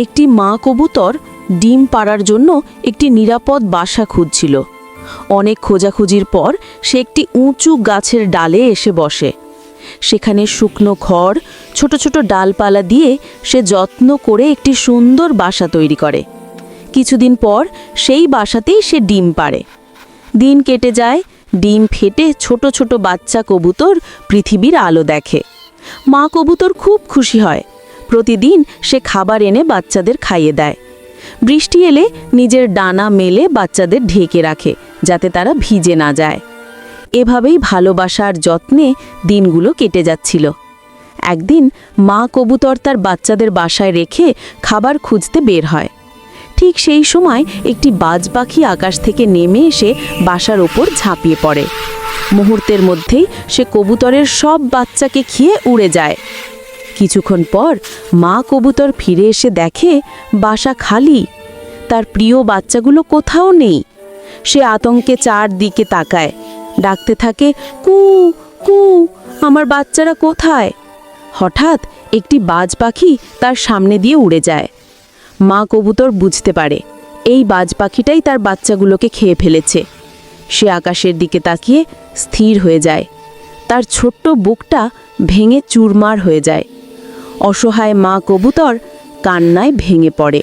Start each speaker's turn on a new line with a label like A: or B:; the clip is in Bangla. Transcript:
A: একটি মা কবুতর ডিম পাড়ার জন্য একটি নিরাপদ বাসা খুঁজছিল। অনেক খোঁজাখুঁজির পর সে একটি উঁচু গাছের ডালে এসে বসে। সেখানে শুকনো খড়, ছোট ছোট ডালপালা দিয়ে সে যত্ন করে একটি সুন্দর বাসা তৈরি করে। কিছুদিন পর সেই বাসাতেই সে ডিম পাড়ে। দিন কেটে যায়, ডিম ফেটে ছোট ছোট বাচ্চা কবুতর পৃথিবীর আলো দেখে। মা কবুতর খুব খুশি হয়। প্রতিদিন সে খাবার এনে বাচ্চাদের খাইয়ে দেয়। বৃষ্টি এলে নিজের ডানা মেলে বাচ্চাদের ঢেকে রাখে, যাতে তারা ভিজে না যায়। এভাবেই ভালোবাসার যত্নে দিনগুলো কেটে যাচ্ছিল। একদিন মা কবুতর তার বাচ্চাদের বাসায় রেখে খাবার খুঁজতে বের হয়। ঠিক সেই সময় একটি বাজ পাখি আকাশ থেকে নেমে এসে বাসার ওপর ঝাঁপিয়ে পড়ে। মুহূর্তের মধ্যেই সে কবুতরের সব বাচ্চাকে খেয়ে উড়ে যায়। কিছুক্ষণ পর মা কবুতর ফিরে এসে দেখে বাসা খালি। তার প্রিয় বাচ্চাগুলো কোথাও নেই। সে আতঙ্কে চারদিকে তাকায়। ডাকতে থাকে, কু কু, আমার বাচ্চারা কোথায়? হঠাৎ একটি বাজ পাখি তার সামনে দিয়ে উড়ে যায়। মা কবুতর বুঝতে পারে, এই বাজ পাখিটাই তার বাচ্চাগুলোকে খেয়ে ফেলেছে। সে আকাশের দিকে তাকিয়ে স্থির হয়ে যায়। তার ছোট্ট বুকটা ভেঙে চুরমার হয়ে যায়। অসহায় মা কবুতর কান্নায় ভেঙে পড়ে।